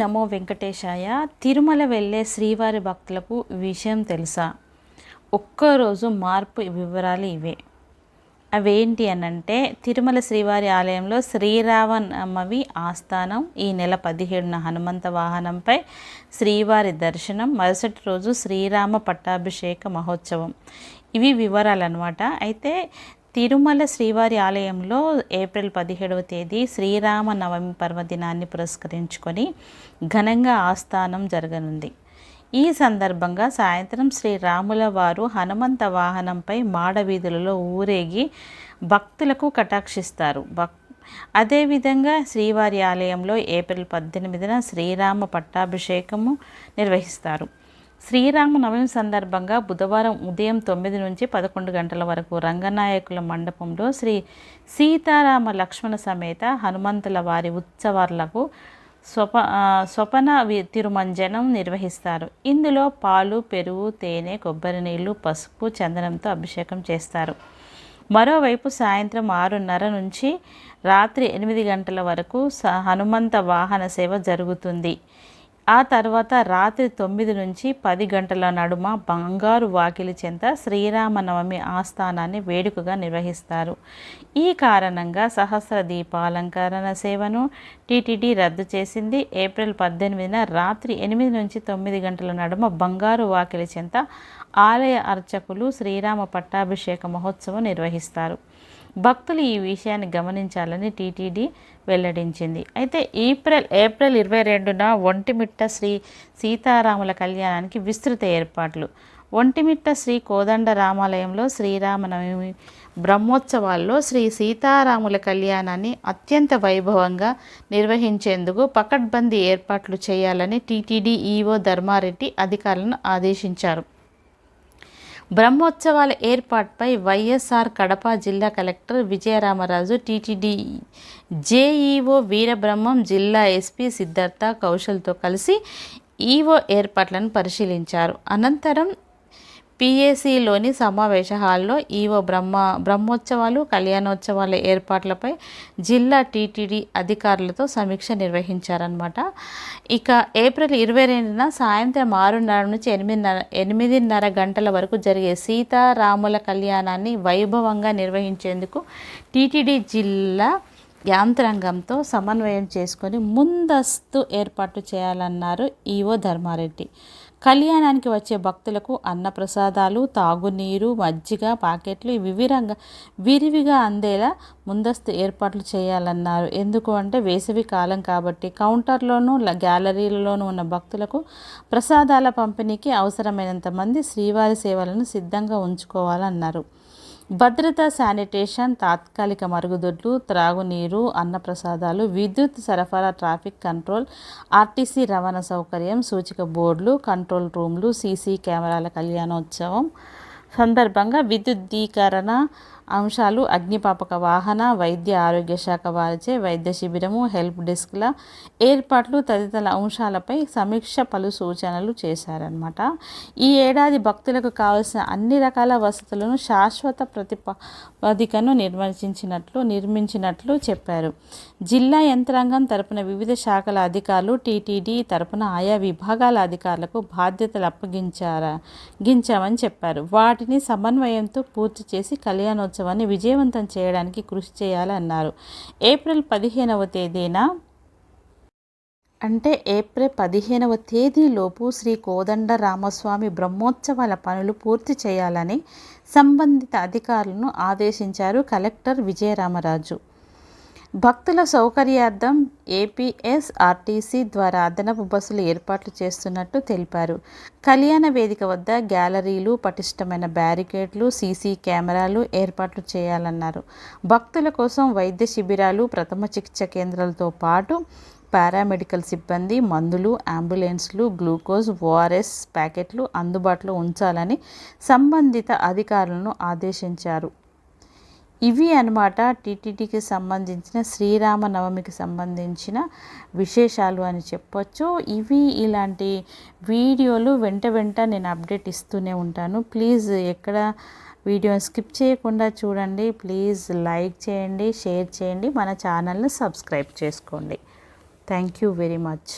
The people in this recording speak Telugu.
నమో వెంకటేశాయ తిరుమల వెళ్ళే శ్రీవారి భక్తులకు విషయం తెలుసా? ఒక్కరోజు మార్పు వివరాలు ఇవే. అవేంటి అనంటే తిరుమల శ్రీవారి ఆలయంలో శ్రీరామనవమి ఆస్థానం ఈ నెల పదిహేడున హనుమంత వాహనంపై శ్రీవారి దర్శనం మరుసటి రోజు శ్రీరామ పట్టాభిషేక మహోత్సవం. ఇవి వివరాలు అనమాట అయితే తిరుమల శ్రీవారి ఆలయంలో ఏప్రిల్ పదిహేడవ తేదీ శ్రీరామ నవమి పర్వదినాన్ని పురస్కరించుకొని ఘనంగా ఆస్థానం జరగనుంది. ఈ సందర్భంగా సాయంత్రం శ్రీరాముల వారు హనుమంత వాహనంపై మాడవీధులలో ఊరేగి భక్తులకు కటాక్షిస్తారు. భక్ అదేవిధంగా శ్రీవారి ఆలయంలో ఏప్రిల్ పద్దెనిమిదిన శ్రీరామ పట్టాభిషేకము నిర్వహిస్తారు. శ్రీరామనవమి సందర్భంగా బుధవారం ఉదయం తొమ్మిది నుంచి పదకొండు గంటల వరకు రంగనాయకుల మండపంలో శ్రీ సీతారామ లక్ష్మణ సమేత హనుమంతుల వారి ఉత్సవాలకు స్వప స్వపన తిరుమంజనం నిర్వహిస్తారు. ఇందులో పాలు పెరుగు తేనె కొబ్బరి నీళ్ళు పసుపు చందనంతో అభిషేకం చేస్తారు. మరోవైపు సాయంత్రం ఆరున్నర నుంచి రాత్రి ఎనిమిది గంటల వరకు హనుమంత వాహన సేవ జరుగుతుంది. ఆ తర్వాత రాత్రి తొమ్మిది నుంచి పది గంటల నడుమ బంగారు వాకిలి చెంత శ్రీరామనవమి ఆస్థానాన్ని వేడుకగా నిర్వహిస్తారు. ఈ కారణంగా సహస్ర దీపాలంకరణ సేవను టీటీడీ రద్దు చేసింది. ఏప్రిల్ పద్దెనిమిదిన రాత్రి ఎనిమిది నుంచి తొమ్మిది గంటల నడుమ బంగారు వాకిలి చెంత ఆలయ అర్చకులు శ్రీరామ పట్టాభిషేక మహోత్సవం నిర్వహిస్తారు. భక్తులు ఈ విషయాన్ని గమనించాలని టీటీడీ వెల్లడించింది. అయితే ఏప్రిల్ ఏప్రిల్ ఇరవై రెండున ఒంటిమిట్ట శ్రీ సీతారాముల కళ్యాణానికి విస్తృత ఏర్పాట్లు. ఒంటిమిట్ట శ్రీ కోదండ రామాలయంలో శ్రీరామనవమి బ్రహ్మోత్సవాల్లో శ్రీ సీతారాముల కళ్యాణాన్ని అత్యంత వైభవంగా నిర్వహించేందుకు పకడ్బందీ ఏర్పాట్లు చేయాలని టీటీడీ ఈవో ధర్మారెడ్డి అధికారులను ఆదేశించారు. బ్రహ్మోత్సవాల ఏర్పాటుపై వైఎస్ఆర్ కడప జిల్లా collector Vijayaramaraju TTD JEO Veerabrahmam జిల్లా ఎస్పీ సిద్ధార్థ కౌశల్తో కలిసి ఈవో ఏర్పాట్లను పరిశీలించారు. అనంతరం పిఏసిలోని సమావేశ హాల్లో ఈవో బ్రహ్మ బ్రహ్మోత్సవాలు కళ్యాణోత్సవాల ఏర్పాట్లపై జిల్లా టీటీడీ అధికారులతో సమీక్ష నిర్వహించారనమాట ఇక ఏప్రిల్ ఇరవై రెండున సాయంత్రం ఆరున్నర నుంచి ఎనిమిదిన్నర ఎనిమిదిన్నర గంటల వరకు జరిగే సీతారాముల కళ్యాణాన్ని వైభవంగా నిర్వహించేందుకు టీటీడీ జిల్లా యాంత్రాంగంతో సమన్వయం చేసుకొని ముందస్తు ఏర్పాటు చేయాలన్నారు ఈవో ధర్మారెడ్డి. కళ్యాణానికి వచ్చే భక్తులకు అన్నప్రసాదాలు తాగునీరు మజ్జిగ పాకెట్లు వివిరంగా విరివిగా అందేలా ముందస్తు ఏర్పాట్లు చేయాలన్నారు. ఎందుకు అంటే వేసవి కాలం కాబట్టి కౌంటర్లోనూ గ్యాలరీలలోనూ ఉన్న భక్తులకు ప్రసాదాల పంపిణీకి అవసరమైనంత మంది శ్రీవారి సేవలను సిద్ధంగా ఉంచుకోవాలన్నారు. భద్రత శానిటేషన్ తాత్కాలిక మరుగుదొడ్లు త్రాగునీరు అన్నప్రసాదాలు విద్యుత్ సరఫరా ట్రాఫిక్ కంట్రోల్ ఆర్టీసీ రవాణా సౌకర్యం సూచిక బోర్డులు కంట్రోల్ రూమ్లు సీసీ కెమెరాల కళ్యాణోత్సవం. సందర్భంగా విద్యుద్దీకరణ అంశాలు అగ్నిపాపక వాహన వైద్య ఆరోగ్య శాఖ వారిచే వైద్య శిబిరము హెల్ప్ డెస్క్ల ఏర్పాట్లు తదితర అంశాలపై సమీక్ష పలు సూచనలు చేశారనమాట ఈ ఏడాది భక్తులకు కావలసిన అన్ని రకాల వసతులను శాశ్వత ప్రతిపాదికను నిర్వచించినట్లు నిర్మించినట్లు చెప్పారు. జిల్లా యంత్రాంగం తరపున వివిధ శాఖల అధికారులు టీటీడీ తరపున ఆయా విభాగాల అధికారులకు బాధ్యతలు అప్పగించారా గించామని చెప్పారు. వాటిని సమన్వయంతో పూర్తి చేసి కళ్యాణోత్సవం మహోత్సవాన్ని విజయవంతం చేయడానికి కృషి చేయాలన్నారు ఏప్రిల్ పదిహేనవ తేదీన అంటే ఏప్రిల్ పదిహేనవ తేదీలోపు శ్రీ కోదండ రామస్వామి బ్రహ్మోత్సవాల పనులు పూర్తి చేయాలని సంబంధిత అధికారులను ఆదేశించారు కలెక్టర్ విజయరామరాజు. భక్తుల సౌకర్యార్థం ఏపీఎస్ఆర్టీసీ ద్వారా అదనపు బస్సులు ఏర్పాట్లు చేస్తున్నట్టు తెలిపారు. కళ్యాణ వేదిక వద్ద గ్యాలరీలు పటిష్టమైన బ్యారికేడ్లు సీసీ కెమెరాలు ఏర్పాట్లు చేయాలన్నారు. భక్తుల కోసం వైద్య శిబిరాలు ప్రథమ చికిత్స కేంద్రాలతో పాటు పారామెడికల్ సిబ్బంది మందులు అంబులెన్స్లు గ్లూకోజ్ ఓఆర్ఎస్ ప్యాకెట్లు అందుబాటులో ఉంచాలని సంబంధిత అధికారులను ఆదేశించారు. ఇవి అనమాట టీటీడీకి సంబంధించిన శ్రీరామనవమికి సంబంధించిన విశేషాలు అని చెప్పొచ్చు. ఇవి ఇలాంటి వీడియోలు వెంట వెంట నేను అప్డేట్ ఇస్తూనే ఉంటాను. ప్లీజ్ ఎక్కడ వీడియోని స్కిప్ చేయకుండా చూడండి. ప్లీజ్ లైక్ చేయండి షేర్ చేయండి. మన ఛానల్ని సబ్స్క్రైబ్ చేసుకోండి. Thank you very much.